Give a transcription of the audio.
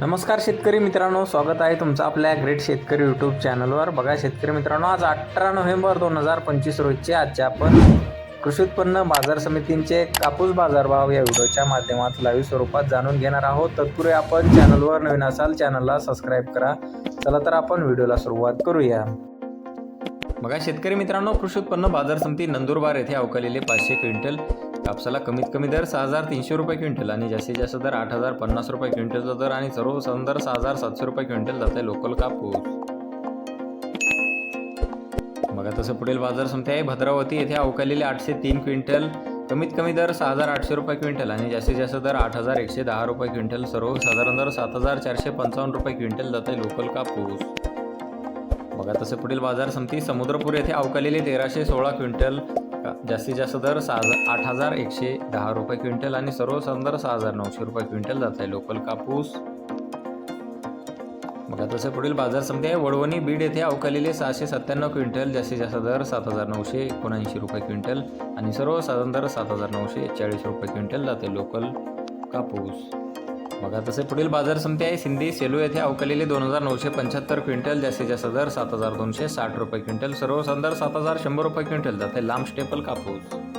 नमस्कार शेतकरी मित्रांनो स्वागत आहे तुमचं आपल्या ग्रेट शेतकरी यूट्यूब चॅनलवर बघा शेतकरी मित्रांनो आज अठरा नोव्हेंबर दोन हजार पंचवीस रोजचे आजचे आपण कृषी उत्पन्न बाजार समितींचे कापूस बाजारभाव या व्हिडिओच्या माध्यमात लाईव्ह स्वरूपात जाणून घेणार आहोत. तत्पूर्वी आपण चॅनलवर नवीन असाल चॅनलला सबस्क्राईब करा. चला तर आपण व्हिडिओला सुरुवात करूया. बघा शेतकरी मित्रांनो कृषी उत्पन्न बाजार समिती नंदुरबार येथे अवकालेले पाचशे क्विंटल कापसाला कमीत कमी दर सहा हजार तीनशे रुपये क्विंटल आणि जास्तीत जास्त दर आठ हजार पन्नास रुपये क्विंटलचा दर आणि सर्व दर सहा हजार सातशे रुपये क्विंटल जात आहे लोकल कापूस. बघा तसं पुढील बाजार संपते आहे. भद्रावती येथे अवकालेले आठशे तीन क्विंटल कमीत कमी दर सहा हजार आठशे रुपये क्विंटल आणि जास्तीत जास्त दर आठ हजार एकशे दहा रुपये क्विंटल सर्वसाधारण दर सात हजार चारशे पंचावन्न रुपये क्विंटल जात आहे लोकल कापूस. बघा तसे पुढील बाजार समिती समुद्रपूर येथे अवकालेले तेराशे सोळा क्विंटल का- जास्तीत जास्त दर सहा हजार आठ हजार एकशे दहा रुपये क्विंटल आणि सर्वसाधारण दर सहा हजार नऊशे रुपये क्विंटल जात आहे. लोकल कापूस. बघा तसे पुढील बाजार समिती आहे. वडवणी बीड येथे अवकालेले सहाशे सत्त्याण्णव क्विंटल जास्तीत जास्त दर सात हजार नऊशे एकोणऐंशी रुपये क्विंटल आणि सर्वसाधारण दर सात हजार नऊशे चाळीस रुपये क्विंटल जाते लोकल कापूस. बघा तसे पुढील बाजार समिती आहे. सिंधी सेलू येथे अवकलेले दोन हजार नऊशे पंच्याहत्तर क्विंटल जास्तीत जास्त दर सात हजार दोनशे साठ रुपये क्विंटल सर्व सदर सात हजार शंभर रुपये क्विंटल. जाते लांब स्टेपल कापूस.